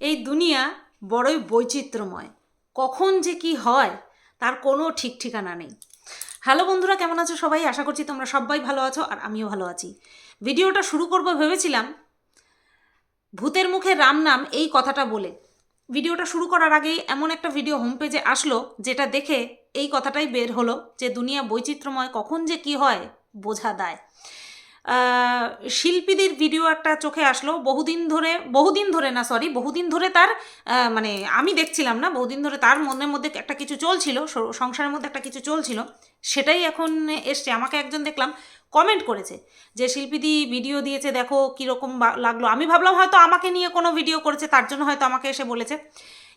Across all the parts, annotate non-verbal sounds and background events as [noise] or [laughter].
এই দুনিয়া বড়ই বৈচিত্র্যময়। কখন যে কি হয়, তার কোনো ঠিক ঠিকানা নেই। হ্যালো বন্ধুরা, কেমন আছো সবাই? আশা করছি তোমরা সবাই ভালো আছো আর আমিও ভালো আছি। ভিডিওটা শুরু করব ভেবেছিলাম ভূতের মুখে রাম নাম এই কথাটা বলে। ভিডিওটা শুরু করার আগেই এমন একটা ভিডিও হোম পেজে আসলো, যেটা দেখে এই কথাটাই বের হলো যে দুনিয়া বৈচিত্র্যময় কখন যে কি হয়, বোঝা দেয়। শিল্পীদের ভিডিও একটা চোখে আসলো। বহুদিন ধরে বহুদিন ধরে না সরি বহুদিন ধরে তার মানে আমি দেখছিলাম না, বহুদিন ধরে তার মনের মধ্যে একটা কিছু চলছিল সংসারের মধ্যে একটা কিছু চলছিল, সেটাই এখন এসছে। আমাকে একজন দেখলাম কমেন্ট করেছে যে, শিল্পীদি ভিডিও দিয়েছে, দেখো কীরকম লাগল। আমি ভাবলাম হয়তো আমাকে নিয়ে কোনো ভিডিও করেছে, তার জন্য হয়তো আমাকে এসে বলেছে।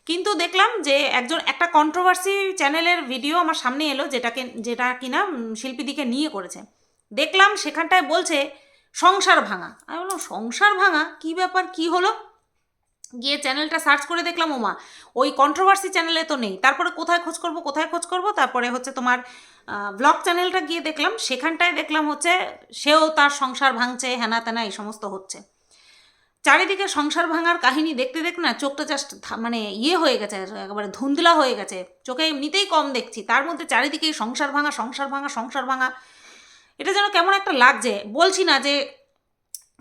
কিন্তু দেখলাম যে, একজন, একটা কন্ট্রোভার্সি চ্যানেলের ভিডিও আমার সামনে এলো, যেটাকে, যেটা কিনা শিল্পীদিকে নিয়ে করেছে। দেখলাম সেখানটায় বলছে, সংসার ভাঙা। আমি বললাম, সংসার ভাঙা? কি ব্যাপার? কি হলো? গিয়ে চ্যানেলটা সার্চ করে দেখলাম, ওমা, ওই কন্ট্রোভার্সি চ্যানেলে তো নেই। তারপরে কোথায় খোঁজ করব, কোথায় খোঁজ করব? তারপরে হচ্ছে তোমার ব্লগ চ্যানেলটা গিয়ে দেখলাম। সেখানটায় দেখলাম হচ্ছে, সেও তার সংসার ভাঙছে, হেনা তেনা, এই সমস্ত হচ্ছে। চারিদিকে সংসার ভাঙার কাহিনী দেখতে দেখ না চোখটা জাস্ট মানে ইয়ে হয়ে গেছে, একেবারে ধুন্দলা হয়ে গেছে। চোখে এমনিতেই কম দেখছি। তার মধ্যে চারিদিকে এই সংসার ভাঙা সংসার ভাঙা সংসার ভাঙা। এটা যেন কেমন একটা লাগছে। বলছি না যে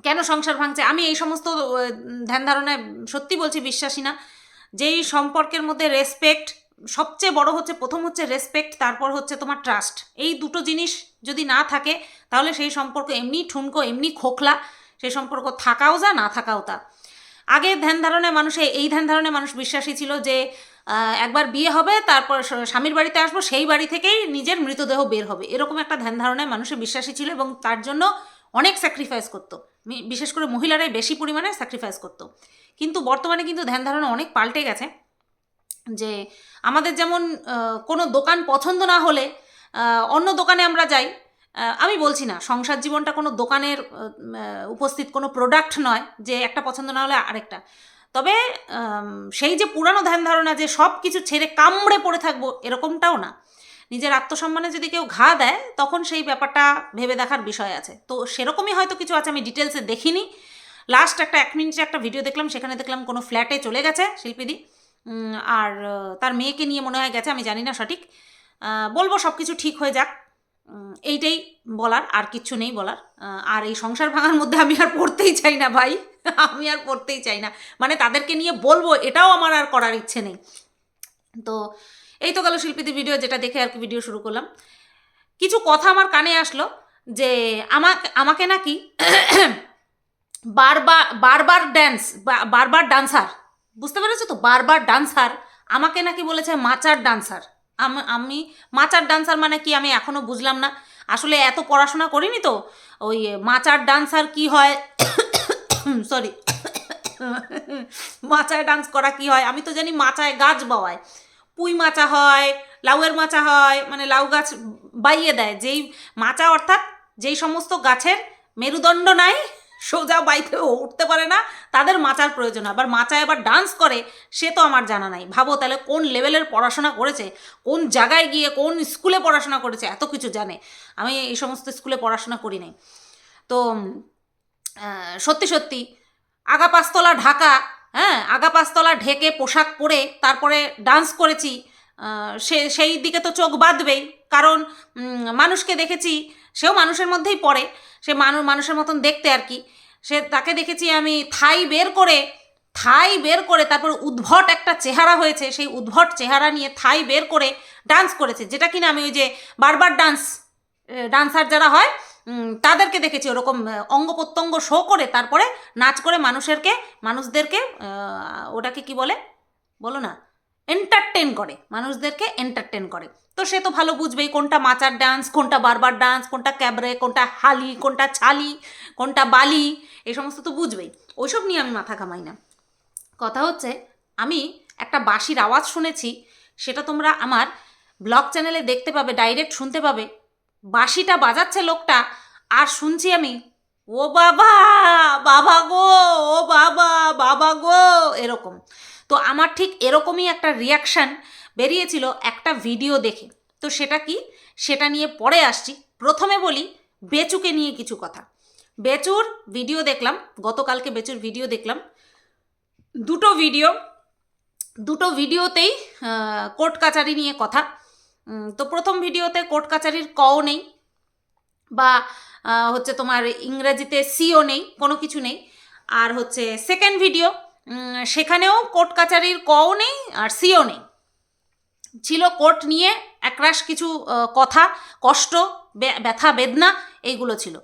কেন সংসার ভাঙছে, আমি এই সমস্ত ধ্যান ধারণায় সত্যি বলছি বিশ্বাসী না। যেই সম্পর্কের মধ্যে রেসপেক্ট সবচেয়ে বড় হচ্ছে, প্রথম হচ্ছে রেসপেক্ট তারপর হচ্ছে তোমার ট্রাস্ট এই দুটো জিনিস যদি না থাকে, তাহলে সেই সম্পর্ক এমনি ঠুনকো, এমনি খোখলা, সেই সম্পর্ক থাকাও যা, না থাকাও তা। আগে ধ্যান ধারণে মানুষে, এই ধ্যান ধারণে মানুষ বিশ্বাসী ছিল যে একবার বিয়ে হবে, তারপর স্বামীর বাড়িতে আসব, সেই বাড়ি থেকেই নিজের মৃতদেহ বের হবে। এরকম একটা ধ্যান ধারণায় মানুষের বিশ্বাসী ছিল এবং তার জন্য অনেক স্যাক্রিফাইস করতো। বিশেষ করে মহিলারাই বেশি পরিমাণে স্যাক্রিফাইস করতো। কিন্তু বর্তমানে কিন্তু ধ্যান ধারণা অনেক পাল্টে গেছে যে আমাদের যেমন কোনো দোকান পছন্দ না হলে অন্য দোকানে আমরা যাই আমি বলছি না, সংসার জীবনটা কোনো দোকানের উপস্থিত কোনো প্রোডাক্ট নয় যে একটা পছন্দ না হলে আরেকটা। তবে সেই যে পুরানো ধ্যান ধারণা যে সব কিছু ছেড়ে কামড়ে পড়ে থাকব, এরকমটাও না। নিজের আত্মসম্মানে যদি কেউ ঘা দেয়, তখন সেই ব্যাপারটা ভেবে দেখার বিষয় আছে। তো সেরকমই হয়তো কিছু আছে, আমি ডিটেলসে দেখিনি। লাস্ট একটা এক মিনিটের একটা ভিডিও দেখলাম, সেখানে দেখলাম কোনো ফ্ল্যাটে চলে গেছে শিল্পীদি। আর, তার মেয়েকে নিয়ে মনে হয় গেছে, আমি জানি না সঠিক। বলব সব কিছু ঠিক হয়ে যাক। এইটাই বলার, আর কিচ্ছু নেই বলার। আর এই সংসার ভাঙার মধ্যে আমি আর পড়তেই চাই না, ভাই। আমি আর পড়তেই চাই না। মানে তাদেরকে নিয়ে বলব, এটাও আমার আর করার ইচ্ছে নেই। তো এই তো গেল শিল্পীদের ভিডিও, যেটা দেখে আর কি ভিডিও শুরু করলাম। কিছু কথা আমার কানে আসলো যে আমাকে আমাকে নাকি [coughs] বারবার বারবার ড্যান্স বারবার ডান্সার বুঝতে পেরেছ তো? বারবার ডান্সার আমাকে নাকি বলেছে মাচার ডান্সার আম- মাচার ডান্সার মানে কি আমি এখনও বুঝলাম না। আসলে এত পড়াশোনা করিনি তো? ওই মাচার ডান্সার কি হয়? সরি মাচায় ডান্স করা কি হয়? আমি তো জানি মাচায় গাছ বাওয়ায়। পুঁই মাচা হয়, লাউয়ের মাচা হয় মানে লাউ গাছ বাইয়ে দেয়। যেই মাচা অর্থাৎ যেই সমস্ত গাছের মেরুদণ্ড নাই, সোজা বাইতে উঠতে পারে না, তাদের মাচার প্রয়োজন। আবার মাচায় আবার ডান্স করে, সে তো আমার জানা নাই। ভাবো তাহলে কোন লেভেলের পড়াশোনা করেছে? কোন জায়গায় গিয়ে কোন স্কুলে পড়াশোনা করেছে? এত কিছু জানে। আমি এই সমস্ত স্কুলে পড়াশোনা করি নাই। তো সত্যি সত্যি। আগা পাঁচতলা ঢাকা হ্যাঁ আগা পাঁচতলা ঢেকে পোশাক পরে তারপরে ডান্স করেছি সে, সেই দিকে তো চোখ বাঁধবেই। কারণ মানুষকে দেখেছি, সেও মানুষের মধ্যেই পড়ে, সে মানুষ মানুষের মতন দেখতে আর কি। সে, তাকে দেখেছি আমি থাই বের করে, থাই বের করে তারপর উদ্ভট একটা চেহারা হয়েছে, সেই উদ্ভট চেহারা নিয়ে থাই বের করে ডান্স করেছে, যেটা কিনা আমি ওই যে বারবার ডান্স ডান্সার যারা হয় তাদেরকে দেখেছি ওরকম অঙ্গ প্রত্যঙ্গ শো করে তারপরে নাচ করে মানুষেরকে, মানুষদেরকে ওটাকে কি বলে? বলো না। এন্টারটেন করে, মানুষদেরকে এন্টারটেন করে। তো সে তো ভালো বুঝবেই কোনটা মাচার ডান্স কোনটা বারবার ডান্স কোনটা ক্যাবরে কোনটা হালি, কোনটা ছালি, কোনটা বালি, এই সমস্ত তো বুঝবেই। ওইসব নিয়ে আমি মাথা ঘামাই না। কথা হচ্ছে, আমি একটা বাঁশির আওয়াজ শুনেছি, সেটা তোমরা আমার ব্লগ চ্যানেলে দেখতে পাবে ডাইরেক্ট শুনতে পাবে। বাঁশিটা বাজাচ্ছে লোকটা। আর শুনছি আমি, ও বাবা বাবা গো, ও বাবা বাবা গো, এরকম। তো আমার ঠিক এরকমই একটা রিয়াকশান বেরিয়েছিল একটা ভিডিও দেখে। তো সেটা কি? সেটা নিয়ে পরে আসছি। প্রথমে বলি, বেচুকে নিয়ে কিছু কথা। বেচুর ভিডিও দেখলাম, গতকালকে বেচুর ভিডিও দেখলাম। দুটো ভিডিও দুটো ভিডিওতেই কোর্ট কাচারি নিয়ে কথা। তো প্রথম ভিডিওতে কোর্ট কাচারির কও নেই বা হচ্ছে তোমার ইংরেজিতে সিও নেই, কোনো কিছু নেই। আর হচ্ছে সেকেন্ড ভিডিও সেখানেও কোর্ট কাচারির কও নেই আর সিও নেই। ছিল কোর্ট নিয়ে একরাশ কিছু কথা, কষ্ট ব্যথা, বেদনা, এইগুলো ছিল।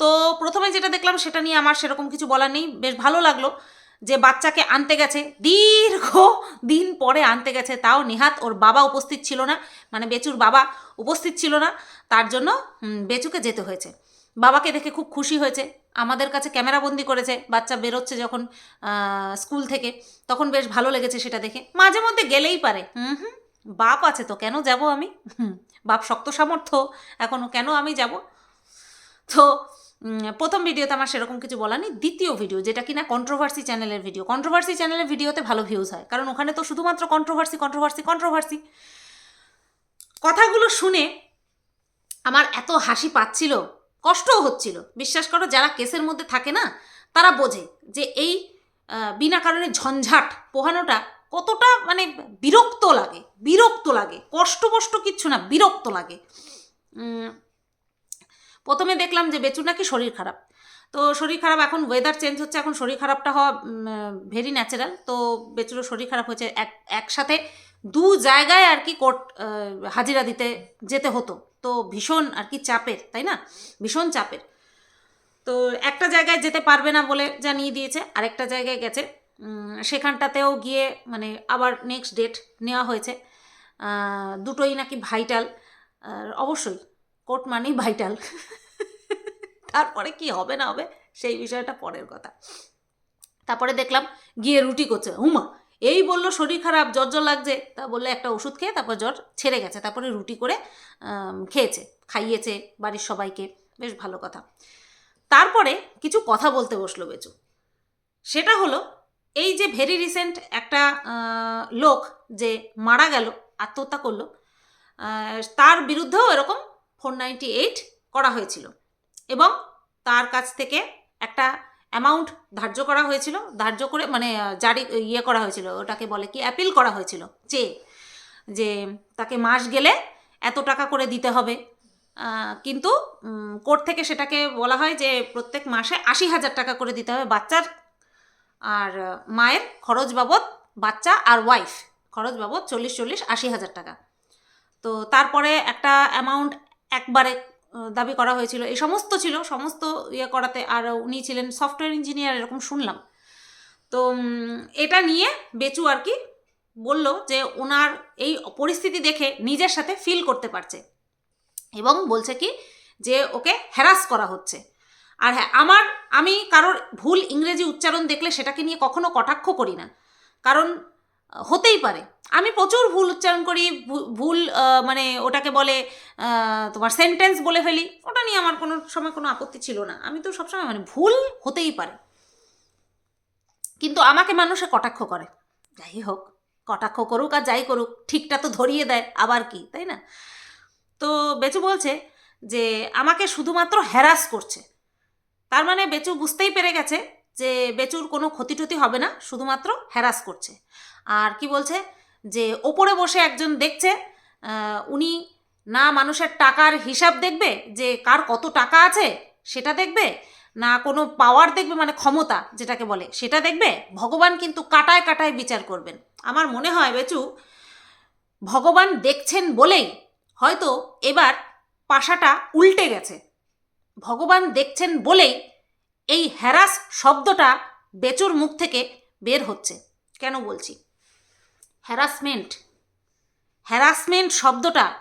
তো প্রথমে যেটা দেখলাম সেটা নিয়ে আমার সেরকম কিছু বলার নেই। বেশ ভালো লাগল। যে বাচ্চাকে আনতে গেছে, দীর্ঘ দিন পরে আনতে গেছে, তাও নিহাত ওর বাবা উপস্থিত ছিল না। মানে বেচুর বাবা উপস্থিত ছিল না, তার জন্য বেচুকে যেতে হয়েছে। বাবাকে দেখে খুব খুশি হয়েছে। আমাদের কাছে ক্যামেরাবন্দি করেছে, বাচ্চা বেরোচ্ছে যখন স্কুল থেকে, তখন বেশ ভালো লেগেছে সেটা দেখে। মাঝে মধ্যে গেলেই পারে। হুম হুম, বাপ আছে তো, কেন যাব আমি? বাপ শক্ত সামর্থ্য এখনও কেন আমি যাব? তো প্রথম ভিডিওতে আমার সেরকম কিছু বলা নেই। দ্বিতীয় ভিডিও যেটা কিনা কন্ট্রোভার্সি চ্যানেলের ভিডিও কন্ট্রোভার্সি চ্যানেলের ভিডিওতে ভালো ভিউজ হয়। কারণ ওখানে তো শুধুমাত্র কন্ট্রোভার্সি কন্ট্রোভার্সি কন্ট্রোভার্সি কথাগুলো শুনে আমার এত হাসি পাচ্ছিল, কষ্টও হচ্ছিল। বিশ্বাস করো, যারা কেসের মধ্যে থাকে না, তারা বোঝে যে এই বিনা কারণে ঝঞ্ঝাট পোহানোটা কতটা মানে বিরক্ত লাগে বিরক্ত লাগে। কষ্ট কষ্ট কিচ্ছু না, বিরক্ত লাগে। প্রথমে দেখলাম যে বেচুর নাকি শরীর খারাপ। তো শরীর খারাপ, এখন ওয়েদার চেঞ্জ হচ্ছে, এখন শরীর খারাপটা হওয়া ভেরি ন্যাচারাল তো বেচুরও শরীর খারাপ হয়েছে, এক, একসাথে দু জায়গায় আর কি কোর্ট হাজিরা দিতে যেতে হতো। তো ভীষণ আর কি চাপের, তাই না? ভীষণ চাপের। তো একটা জায়গায় যেতে পারবে না বলে জানিয়ে দিয়েছে, আরেকটা জায়গায় গেছে। সেখানটাতেও গিয়ে মানে আবার নেক্সট ডেট নেওয়া হয়েছে। দুটোই নাকি ভাইটাল অবশ্যই কোর্ট মানেই ভাইটাল তারপরে কি হবে না হবে, সেই বিষয়টা পরের কথা। তারপরে দেখলাম, গিয়ে রুটি করছে। উমা, এই বলল শরীর খারাপ, জ্বর জ্বর লাগছে। তা বললে একটা ওষুধ খেয়ে তারপর জ্বর ছেড়ে গেছে। তারপরে রুটি করে খেয়েছে, খাইয়েছে বাড়ির সবাইকে। বেশ ভালো কথা। তারপরে কিছু কথা বলতে বসল বেচু। সেটা হলো, এই যে ভেরি রিসেন্ট একটা লোক যে মারা গেল, আত্মহত্যা করল তার বিরুদ্ধেও এরকম ফোর নাইনটি এইট করা হয়েছিল। এবং তার কাছ থেকে একটা অ্যামাউন্ট ধার্য করা হয়েছিল। ধার্য করে মানে জারি ইয়ে করা হয়েছিল। ওটাকে বলে কি? অ্যাপিল করা হয়েছিল যে যে তাকে মাস গেলে এত টাকা করে দিতে হবে। কিন্তু কোর্ট থেকে সেটাকে বলা হয় যে, প্রত্যেক মাসে আশি হাজার টাকা করে দিতে হবে বাচ্চার আর মায়ের খরচ বাবদ বাচ্চা আর ওয়াইফ খরচ বাবদ চল্লিশ চল্লিশ আশি হাজার টাকা। তো তারপরে একটা অ্যামাউন্ট একবারে দাবি করা হয়েছিল। এই সমস্ত ছিল, সমস্ত ইয়ে করাতে আর উনি ছিলেন সফটওয়্যার ইঞ্জিনিয়ার এরকম শুনলাম। তো এটা নিয়ে বেচু আর কি বলল যে ওনার এই পরিস্থিতি দেখে নিজের সাথে ফিল করতে পারছে এবং বলছে কি যে ওকে হ্যারাস করা হচ্ছে। আর হ্যাঁ আমার, আমি কারোর ভুল ইংরেজি উচ্চারণ দেখলে সেটাকে নিয়ে কখনো কটাক্ষ করি না। কারণ হতেই পারে। আমি প্রচুর ভুল উচ্চারণ করি ভুল মানে ওটাকে বলে তোমার সেন্টেন্স বলে ফেলি। ওটা নিয়ে আমার কোনো সময় কোনো আপত্তি ছিল না। আমি তো সবসময় মানে ভুল হতেই পারে। কিন্তু আমাকে মানুষে কটাক্ষ করে। যাই হোক, কটাক্ষ করুক আর যাই করুক, ঠিকটা তো ধরিয়ে দেয়, আবার কি, তাই না? তো বেচু বলছে যে, আমাকে শুধুমাত্র হ্যারাস করছে। তার মানে বেচু বুঝতেই পেরে গেছে যে, বেচুর কোনো ক্ষতি টতি হবে না, শুধুমাত্র হ্যারাস করছে। আর কি বলছে? যে ওপরে বসে একজন দেখছে উনি না মানুষের টাকার হিসাব দেখবে যে কার কত টাকা আছে সেটা দেখবে, না কোনো পাওয়ার দেখবে মানে ক্ষমতা যেটাকে বলে সেটা দেখবে, ভগবান কিন্তু কাটায় কাটায় বিচার করবেন। আমার মনে হয় বেচু, ভগবান দেখছেন বলেই হয়তো এবার পাশাটা উল্টে গেছে। ভগবান দেখছেন বলেই এই হ্যারাস শব্দটা বেচুর মুখ থেকে বের হচ্ছে। কেন বলছি? হ্যারাসমেন্ট হ্যারাসমেন্ট শব্দটা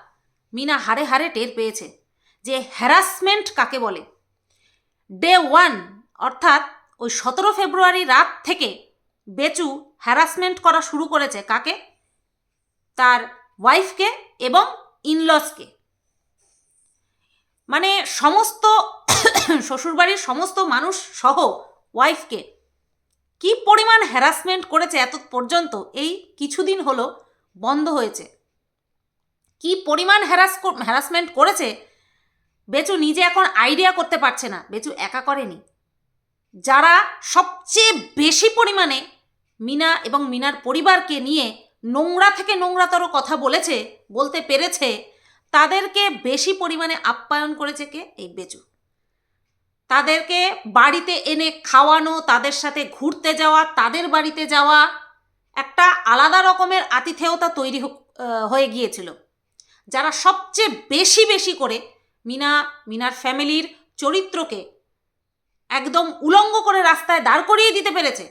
মিনা হারে হারে টের পেয়েছে যে হ্যারাসমেন্ট কাকে বলে? ডে ওয়ান অর্থাৎ ওই সতেরো ফেব্রুয়ারি রাত থেকে বেচু হ্যারাসমেন্ট করা শুরু করেছে কাকে? তার ওয়াইফকে এবং ইনলসকে মানে সমস্ত [coughs] শ্বশুরবাড়ির সমস্ত মানুষ সহ ওয়াইফকে কি পরিমাণ হ্যারাসমেন্ট করেছে এত পর্যন্ত? এই কিছুদিন হলো বন্ধ হয়েছে। কি পরিমাণ হ্যারাস হ্যারাসমেন্ট করেছে? বেচু নিজে এখন আইডিয়া করতে পারছে না। বেচু একা করেনি। যারা সবচেয়ে বেশি পরিমাণে মিনা এবং মিনার পরিবারকে নিয়ে নোংরা থেকে নোংরাতর কথা বলেছে, বলতে পেরেছে, তাদেরকে বেশি পরিমাণে আপ্যায়ন করেছে কে? এই বেচু। তাদেরকে বাড়িতে এনে খাওয়ানো, তাদের সাথে ঘুরতে যাওয়া, তাদের বাড়িতে যাওয়া একটা আলাদা রকমের আতিথেয়তা তৈরি হয়ে গিয়েছিল। যারা সবচেয়ে বেশি বেশি করে মিনা, মিনার ফ্যামিলির চরিত্রকে একদম উলঙ্গ করে রাস্তায় দাঁড় করিয়ে দিতে পেরেছে,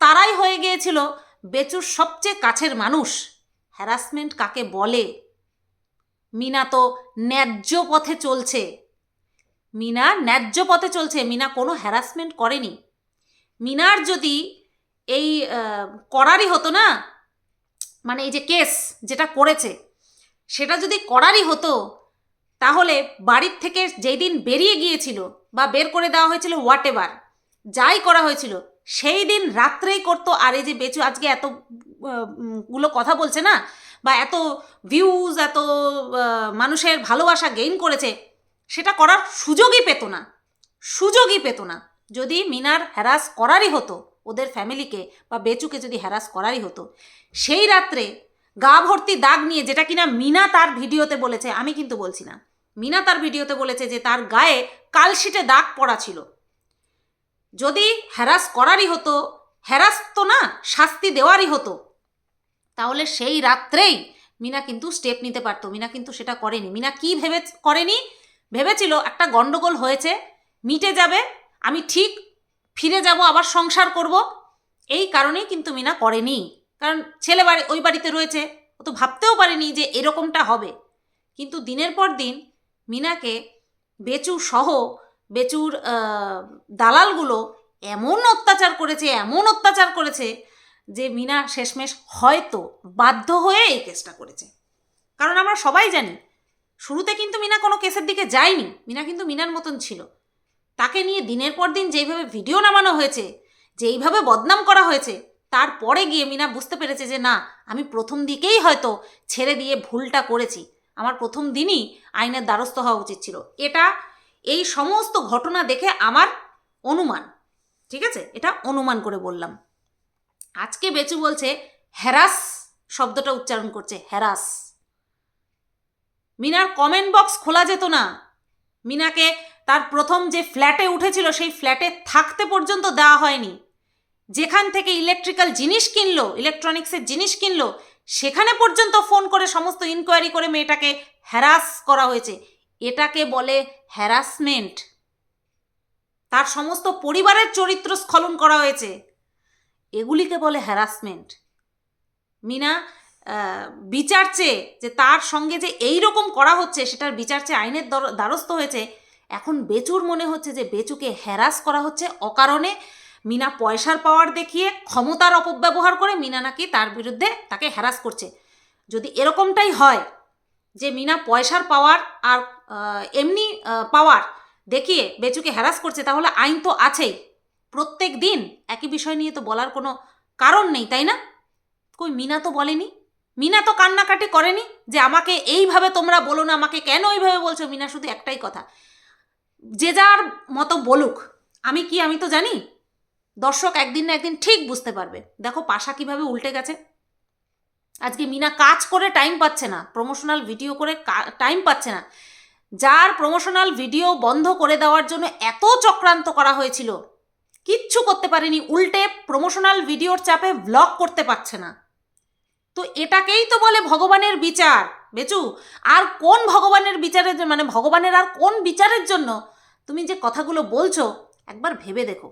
তারাই হয়ে গিয়েছিল বেচুর সবচেয়ে কাছের মানুষ। হ্যারাসমেন্ট কাকে বলে? মিনা তো ন্যায্য পথে চলছে। মিনা ন্যায্য পথে চলছে। মিনা কোনো হ্যারাসমেন্ট করেনি। মিনার যদি এই করারই হতো না মানে এই যে কেস যেটা করেছে, সেটা যদি করারই হতো, তাহলে বাড়ির থেকে যেই দিন বেরিয়ে গিয়েছিল বা বের করে দেওয়া হয়েছিল হোয়াট এভার যাই করা হয়েছিল, সেই দিন রাত্রেই করতো। আর এই যে বেচু আজকে এতগুলো কথা বলছে না, বা এত ভিউজ এত মানুষের ভালোবাসা গেইন করেছে সেটা করার সুযোগই পেত না। সুযোগই পেত না। যদি মিনার হ্যারাস করারই হতো, ওদের ফ্যামিলিকে বা বেচুকে যদি হ্যারাস করারই হতো, সেই রাত্রে গা ভর্তি দাগ নিয়ে যেটা কিনা মিনা তার ভিডিওতে বলেছে, আমি কিন্তু বলছি না। মিনা তার ভিডিওতে বলেছে যে তার গায়ে কালশিটে দাগ পড়া ছিল। যদি হ্যারাস করারই হতো হ্যারাস তো না, শাস্তি দেওয়ারই হতো, তাহলে সেই রাত্রেই মিনা কিন্তু স্টেপ নিতে পারতো। মিনা কিন্তু সেটা করেনি। মিনা কি ভেবে করেনি? ভেবেছিল একটা গন্ডগোল হয়েছে, মিটে যাবে, আমি ঠিক ফিরে যাব, আবার সংসার করব। এই কারণেই কিন্তু মিনা করেনি। কারণ ছেলে বাড়ি, ওই বাড়িতে রয়েছে। ও তো ভাবতেও পারেনি যে এরকমটা হবে। কিন্তু দিনের পর দিন মিনাকে বেচু সহ, বেচুর দালালগুলো এমন অত্যাচার করেছে, এমন অত্যাচার করেছে যে মিনা শেষমেশ হয়তো বাধ্য হয়ে এই কেসটা করেছে। কারণ আমরা সবাই জানি শুরুতে কিন্তু মিনা কোনো কেসের দিকে যায়নি। মিনা কিন্তু মিনার মতন ছিল। তাকে নিয়ে দিনের পর দিন যেইভাবে ভিডিও নামানো হয়েছে, যেইভাবে বদনাম করা হয়েছে তারপরে গিয়ে মিনা বুঝতে পেরেছে যে না, আমি প্রথম দিকেই হয়তো ছেড়ে দিয়ে ভুলটা করেছি। আমার প্রথম দিনই আইনের দ্বারস্থ হওয়া উচিত ছিল। এটা, এই সমস্ত ঘটনা দেখে আমার অনুমান, ঠিক আছে? এটা অনুমান করে বললাম। আজকে বেচু বলছে, হ্যারাস শব্দটা উচ্চারণ করছে, হ্যারাস মিনার কমেন্ট বক্স খোলা যেত না। মিনাকে তার প্রথম যে ফ্ল্যাটে উঠেছিল, সেই ফ্ল্যাটে থাকতে পর্যন্ত দেওয়া হয়নি। যেখান থেকে ইলেকট্রিক্যাল জিনিস কিনলো ইলেকট্রনিক্সের জিনিস কিনলো, সেখানে পর্যন্ত ফোন করে সমস্ত ইনকোয়ারি করে মেয়েটাকে হ্যারাস করা হয়েছে। এটাকে বলে হ্যারাসমেন্ট তার সমস্ত পরিবারের চরিত্র স্খলন করা হয়েছে। এগুলিকে বলে হ্যারাসমেন্ট মিনা বিচার চেয়ে যে তার সঙ্গে যে এই রকম করা হচ্ছে, সেটার বিচার চেয়ে আইনের দ্বারস্থ হয়েছে, এখন বেচুর মনে হচ্ছে যে বেচুকে হ্যারাস করা হচ্ছে অকারণে। মিনা পয়সার পাওয়ার দেখিয়ে, ক্ষমতার অপব্যবহার করে মিনা নাকি তার বিরুদ্ধে তাকে হ্যারাস করছে। যদি এরকমটাই হয় যে মিনা পয়সার পাওয়ার আর এমনি পাওয়ার দেখিয়ে বেচুকে হ্যারাস করছে, তাহলে আইন তো আছেই। প্রত্যেক দিন একই বিষয় নিয়ে তো বলার কোনো কারণ নেই, তাই না? কই মিনা তো বলেনি? মিনা তো কান্নাকাটি করেনি যে আমাকে এইভাবে তোমরা বলো না, আমাকে কেন এইভাবে বলছো? মিনা শুধু একটাই কথা। যে যার মতো বলুক, আমি কি, আমি তো জানি, দর্শক একদিন না একদিন ঠিক বুঝতে পারবে। দেখো পাশা কীভাবে উল্টে গেছে। আজকে মিনা কাজ করে টাইম পাচ্ছে না প্রমোশনাল ভিডিও করে টাইম পাচ্ছে না। যার প্রমোশনাল ভিডিও বন্ধ করে দেওয়ার জন্য এত চক্রান্ত করা হয়েছিল, কিচ্ছু করতে পারেনি, উল্টে প্রমোশনাল ভিডিওর চাপে ব্লগ করতে পারছে না। তো এটাকেই তো বলে ভগবানের বিচার। বেচু, আর কোন ভগবানের বিচারের মানে ভগবানের আর কোন বিচারের জন্য তুমি যে কথাগুলো বলছো, একবার ভেবে দেখো।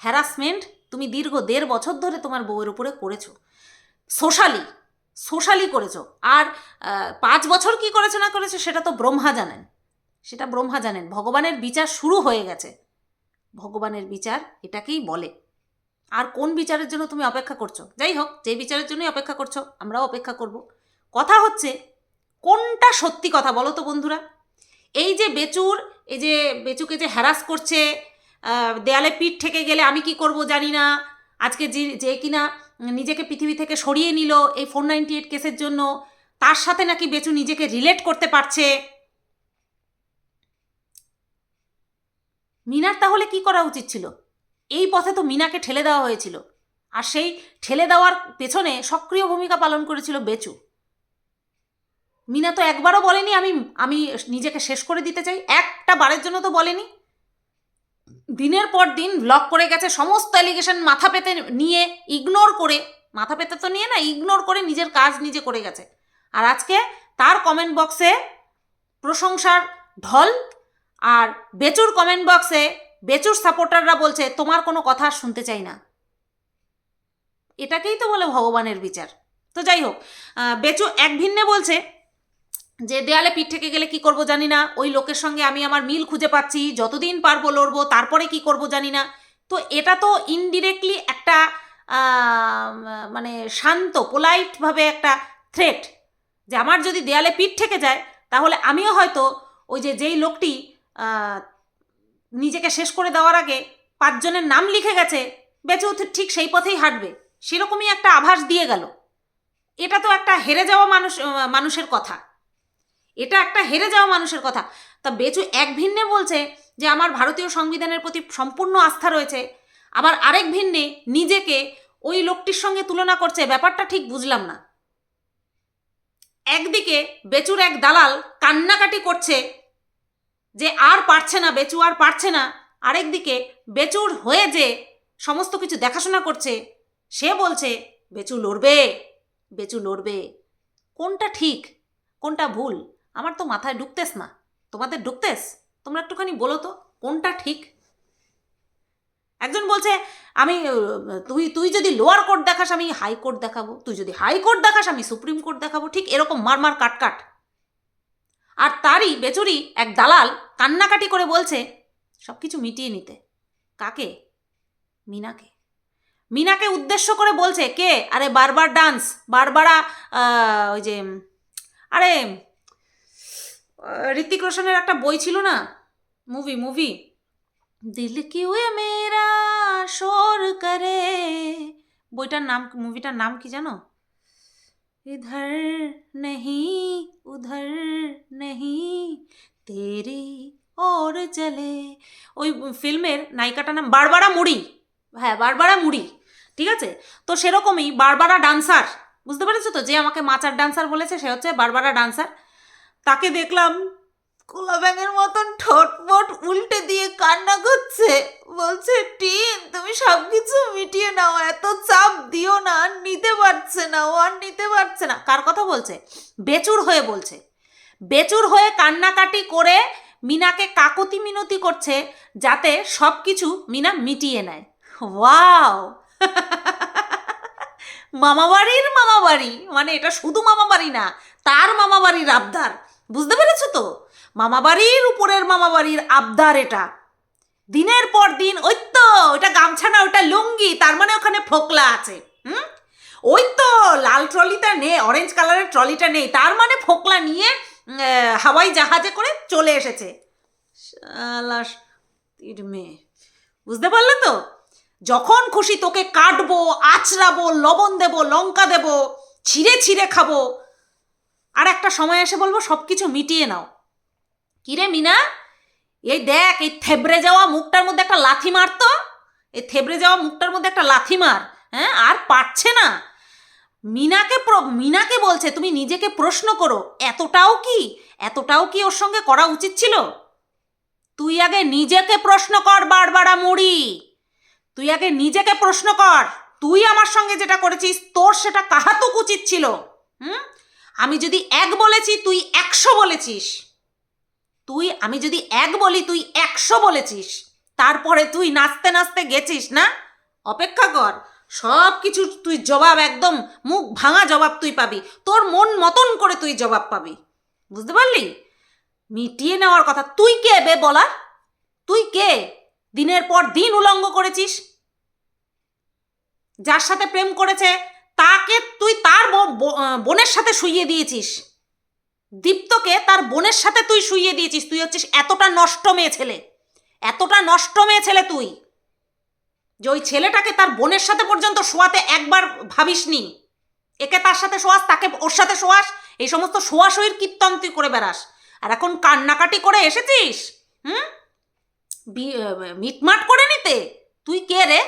হ্যারাসমেন্ট তুমি দীর্ঘ দেড় বছর ধরে তোমার বউয়ের উপরে করেছ। সোশ্যালি সোশ্যালি করেছ। আর পাঁচ বছর কি করেছ না করেছ সেটা তো ব্রহ্মা জানেন। সেটা ব্রহ্মা জানেন। ভগবানের বিচার শুরু হয়ে গেছে। ভগবানের বিচার এটাকেই বলে। আর কোন বিচারের জন্য তুমি অপেক্ষা করছ? যাই হোক, যে বিচারের জন্যই অপেক্ষা করছ, আমরাও অপেক্ষা করব। কথা হচ্ছে, কোনটা সত্যি কথা বলো তো বন্ধুরা? এই যে বেচুর, এই যে বেচুকে যে হ্যারাস করছে দেয়ালে পিঠ থেকে গেলে আমি কি করব জানি না। আজকে যে যে কিনা নিজেকে পৃথিবী থেকে সরিয়ে নিল এই ফোর নাইনটি এইট কেসের জন্য, তার সাথে নাকি বেচু নিজেকে রিলেট করতে পারছে? মিনার তাহলে কি করা উচিত ছিল? এই পথে তো মিনাকে ঠেলে দেওয়া হয়েছিল। আর সেই ঠেলে দেওয়ার পেছনে সক্রিয় ভূমিকা পালন করেছিল বেচু। মিনা তো একবারও বলেনি, আমি আমি নিজেকে শেষ করে দিতে চাই। একটা বারের জন্য তো বলেনি। দিনের পর দিন ব্লক করে গেছে, সমস্ত অ্যালিগেশন মাথা পেতে নিয়ে ইগনোর করে, মাথা পেতে তো নিয়ে না ইগনোর করে নিজের কাজ নিজে করে গেছে। আর আজকে তার কমেন্ট বক্সে প্রশংসার ঢল, আর বেচুর কমেন্ট বক্সে বেচুর সাপোর্টাররা বলছে, তোমার কোনো কথা শুনতে চাই না। এটাকেই তো বলে ভগবানের বিচার। তো যাই হোক বেচু এক ভিন্নে বলছে যে, দেয়ালে পিঠ থেকে গেলে কি করব জানি না। ওই লোকের সঙ্গে আমি আমার মিল খুঁজে পাচ্ছি। যতদিন পারব লড়বো, তারপরে কি করব জানি না। তো এটা তো ইনডিরেক্টলি একটা মানে শান্ত পোলাইটভাবে একটা থ্রেট যে, আমার যদি দেয়ালে পিঠ থেকে যায়, তাহলে আমিও হয়তো ওই যে, যেই লোকটি নিজেকে শেষ করে দেওয়ার আগে পাঁচজনের নাম লিখে গেছে বেঁচেও ঠিক সেই পথেই হাঁটবে। সেরকমই একটা আভাস দিয়ে গেল। এটা তো একটা হেরে যাওয়া মানুষ মানুষের কথা। এটা একটা হেরে যাওয়া মানুষের কথা। তা বেচু এক ভিন্নে বলছে যে, আমার ভারতীয় সংবিধানের প্রতি সম্পূর্ণ আস্থা রয়েছে। আবার আরেক ভিন্নে নিজেকে ওই লোকটির সঙ্গে তুলনা করছে। ব্যাপারটা ঠিক বুঝলাম না। একদিকে বেচুর এক দালাল কান্নাকাটি করছে যে আর পারছে না, বেচু আর পারছে না আরেকদিকে বেচুর হয়ে যে সমস্ত কিছু দেখাশোনা করছে, সে বলছে, বেচু লড়বে বেচু লড়বে। কোনটা ঠিক, কোনটা ভুল, আমার তো মাথায় ঢুকতেস না। তোমাদের ঢুকতেস? তোমরা একটুখানি বলো তো, কোনটা ঠিক? একজন বলছে, আমি, তুই তুই যদি লোয়ার কোর্ট দেখাস, আমি হাই কোর্ট দেখাবো। তুই যদি হাই কোর্ট দেখাস, আমি সুপ্রিম কোর্ট দেখাবো। ঠিক এরকম মারমার কাটকাট। আর তারই বেচুরি এক দালাল কান্নাকাটি করে বলছে সব কিছু মিটিয়ে নিতে। কাকে? মিনাকে। মিনাকে উদ্দেশ্য করে বলছে কে? আরে বারবার ডান্স বারবারা ওই যে আরে আহ, ঋত্বিক রোশনের একটা বই ছিল না মুভি মুভি? দিল কি ওয়ে মেরা শোর করে। বইটার নাম মুভিটার নাম কি জানো? ইধর नहीं, उधर नहीं তেরি ওর চলে ওই ফিল্মের নায়িকাটার নাম বারবারা মুড়ি। হ্যাঁ বারবারা মুড়ি, ঠিক আছে? তো সেরকমই বারবারা ডান্সার, বুঝতে পেরেছ তো? যে আমাকে মাচার ডান্সার বলেছে, সে হচ্ছে বারবারা ডান্সার। তাকে দেখলাম কোলা ব্যাঙের মতন ঠোঁটমোট উল্টে দিয়ে কান্না করছে। বলছে, টিন, তুমি সব কিছু মিটিয়ে নাও, এত চাপ দিও না, আর নিতে পারছে না, ও আর নিতে পারছে না। কার কথা বলছে? বেচুর হয়ে বলছে। বেচুর হয়ে কান্নাকাটি করে মিনাকে কাকতি মিনতি করছে, যাতে সব কিছু মিনা মিটিয়ে নেয়। ওয়াও! মামাবাড়ির মামাবাড়ি মানে এটা শুধু মামাবাড়ি না, তার মামাবাড়ির আবদার। বুঝতে পেরেছ তো? মামাবাড়ির উপরের মামাবাড়ির আবদার এটা। দিনের পর দিন, ওই তো ওটা গামছা না ওটা লুঙ্গি, তার মানে ওখানে ফোকলা আছে, হুম? ওই তো, লাল ট্রলিটা নেই অরেঞ্জ কালারের ট্রলিটা নেই, তার মানে ফোকলা নিয়ে হাওয়াই জাহাজে করে চলে এসেছে। মেয়ে। বুঝতে পারলে তো? যখন খুশি তোকে কাটবো আছড়াবো লবণ দেবো, লঙ্কা দেবো, ছিঁড়ে ছিঁড়ে খাব সময় এসে বলব সব কিছু মিটিয়ে নাও। কিরে মিনা? এই দেখ, এই থেবড়ে যাওয়া মুখটার মধ্যে একটা লাথি মারতো এই থেবড়ে যাওয়া মুখটার মধ্যে একটা লাথি মার হ্যাঁ? আর পারছে না। মিনাকে মিনাকে বলছে, তুমি নিজেকে প্রশ্ন করো, এতটাও কি? এতটাও কি ওর সঙ্গে করা উচিত ছিল? তুই আগে নিজেকে প্রশ্ন কর, বারবারা মুড়ি। তুই আগে নিজেকে প্রশ্ন কর, তুই আমার সঙ্গে যেটা করেছিস, তোর সেটা কাহাতুক উচিত ছিল, হুম? আমি যদি এক বলেছি, তুই একশো বলেছিস। তুই, আমি যদি এক বলি, তুই একশো বলেছিস। তারপরে তুই নাচতে নাচতে গেছিস, না? অপেক্ষা কর, সব কিছু তুই জবাব একদম, মুখ ভাঙা জবাব তুই পাবি। তোর মন মতন করে তুই জবাব পাবি। বুঝতে পারলি? মিটিয়ে নেওয়ার কথা। তুই কে বে বলার? তুই কে? দিনের পর দিন উলঙ্গ করেছিস? যার সাথে প্রেম করেছে তাকে তুই তার বোনের সাথে শুইয়ে দিয়েছিস। দীপ্তকে তার বোনের সাথে তুই শুইয়ে দিয়েছিস। তুই হচ্ছিস এতটা নষ্ট মেয়ে ছেলে। এতটা নষ্ট মেয়ে ছেলে তুই যে ওই ছেলেটাকে তার বোনের সাথে পর্যন্ত শোয়াতে একবার ভাবিসনি। একে তার সাথে শোয়াস, তাকে ওর সাথে শোয়াস, এই সমস্ত শোয়াশোয়ির কীর্তন তুই করে বেড়াস। আর এখন কান্নাকাটি করে এসেছিস? হুম? মিটমাট করে নিতে। তুই কে রে?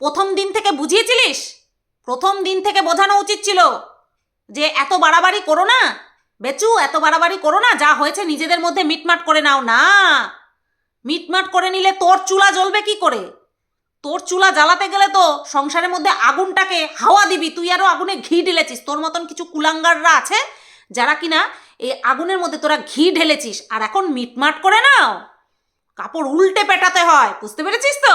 প্রথম দিন থেকে বুঝিয়েছিলিস? প্রথম দিন থেকে বোঝানো উচিত ছিল যে এত বাড়াবাড়ি করো না। বেচু, এত বাড়াবাড়ি করো না। যা হয়েছে নিজেদের মধ্যে মিটমাট করে নাও। না, মিটমাট করে নিলে তোর চুলা জ্বলবে কি করে? তোর চুলা জ্বালাতে গেলে তো সংসারের মধ্যে আগুনটাকে হাওয়া দিবি। তুই আরও আগুনে ঘি ঢেলেছিস। তোর মতন কিছু কুলাঙ্গাররা আছে যারা কিনা এই আগুনের মধ্যে তোরা ঘি ঢেলেছিস। আর এখন মিটমাট করে নাও। কাপড় উল্টে পেটাতে হয়। বুঝতে পেরেছিস তো?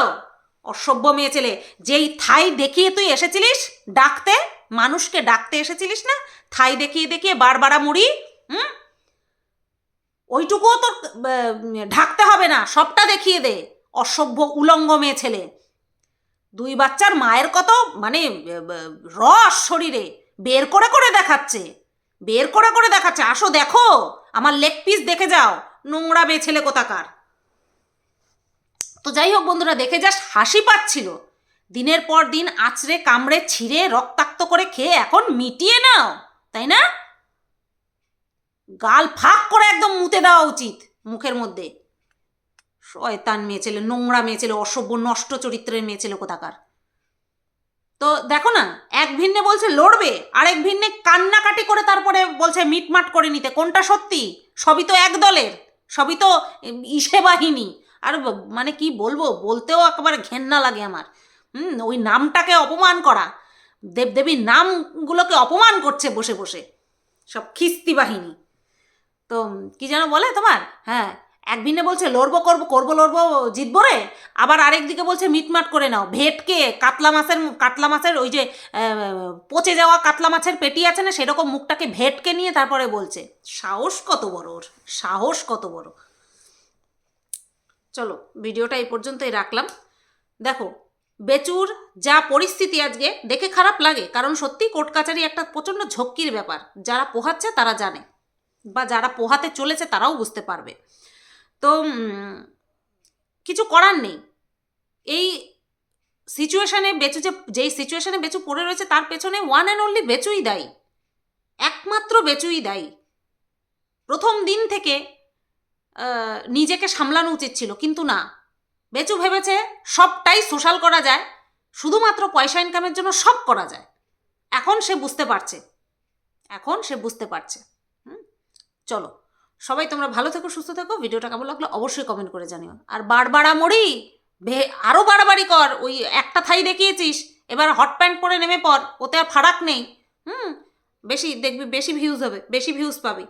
অসভ্য মেয়ে ছেলে। যেই থাই দেখিয়ে তুই এসেছিলিস, ডাকতে, মানুষকে ডাকতে এসেছিলিস না? থাই দেখিয়ে দেখিয়ে বারবারা মুড়ি, হুম? ওইটুকুও তোর ঢাকতে হবে না, সবটা দেখিয়ে দে, অসভ্য উলঙ্গ মেয়ে ছেলে। দুই বাচ্চার মায়ের কত মানে রস শরীরে, বের করে করে দেখাচ্ছে, বের করে করে দেখাচ্ছে। আসো দেখো, আমার লেগ পিস দেখে যাও, নোংরা মেয়ে ছেলে কোথাকার? তো যাই হোক বন্ধুরা, দেখে জাস্ট হাসি পাচ্ছিল। দিনের পর দিন আঁচড়ে কামড়ে ছিঁড়ে রক্তাক্ত করে খেয়ে এখন মিটিয়ে নাও, তাই না? গাল ফাঁক করে একদম মুতে দেওয়া উচিত মুখের মধ্যে। শয়তান মেয়ে ছেলে, নোংরা মেয়ে ছেলে, অসভ্য, নষ্ট চরিত্রের মেয়ে ছেলে কোথাকার? তো দেখো না, এক ভিন্নে বলছে লড়বে, আরেক ভিন্নে কান্নাকাটি করে তারপরে বলছে মিটমাট করে নিতে। কোনটা সত্যি? সবই তো এক দলের, সবই তো ইসে বাহিনী। আর মানে কি বলব, বলতেও একেবারে ঘেন্না লাগে আমার। হুম, ওই নামটাকে অপমান করা। দেবদেবীর নামগুলোকে অপমান করছে বসে বসে। সব খিস্তি বাহিনী। তো কি যেন বলে তোমার? হ্যাঁ এক ভিন্নে বলছে, লড়বো, করব করব, লড়বো, জিতবো রে? আবার আরেক দিকে বলছে, মিটমাট করে নাও। ভেটকে কাতলা মাছের কাতলা মাছের ওই যে পচে যাওয়া কাতলা মাছের পেটি আছে না, সেরকম মুখটাকে ভেটকে নিয়ে তারপরে বলছে, সাহস কত বড় ওর, সাহস কত বড়। চলো, ভিডিওটা এই পর্যন্তই রাখলাম। দেখো, বেচুর যা পরিস্থিতি আজকে দেখে খারাপ লাগে, কারণ সত্যি কোর্ট কাচারি একটা প্রচণ্ড ঝক্কির ব্যাপার। যারা পোহাচ্ছে তারা জানে, বা যারা পোহাতে চলেছে তারাও বুঝতে পারবে। তো কিছু করার নেই। এই সিচুয়েশানে বেচু যে, যেই সিচুয়েশানে বেচু পড়ে রয়েছে, তার পেছনে ওয়ান অ্যান্ড অনলি বেচুই দায়ী। একমাত্র বেচুই দায়ী। প্রথম দিন থেকে নিজেকে সামলানো উচিত ছিল, কিন্তু না। বেচু ভেবেছে সবটাই সোশ্যাল করা যায়, শুধুমাত্র পয়সা ইনকামের জন্য সব করা যায়। এখন সে বুঝতে পারছে। এখন সে বুঝতে পারছে। চলো, সবাই তোমরা ভালো থেকো, সুস্থ থেকো। ভিডিওটা কেমন লাগল অবশ্যই কমেন্ট করে জানিও। আর বারবারা মরি ভে আরও বাড়াবাড়ি কর। ওই একটা থাই দেখিয়েছিস, এবার হট প্যান্ট পরে নেমে পর, ওতে আর ফারাক নেই। হুম? বেশি দেখবি, বেশি ভিউজ হবে, বেশি ভিউজ পাবি।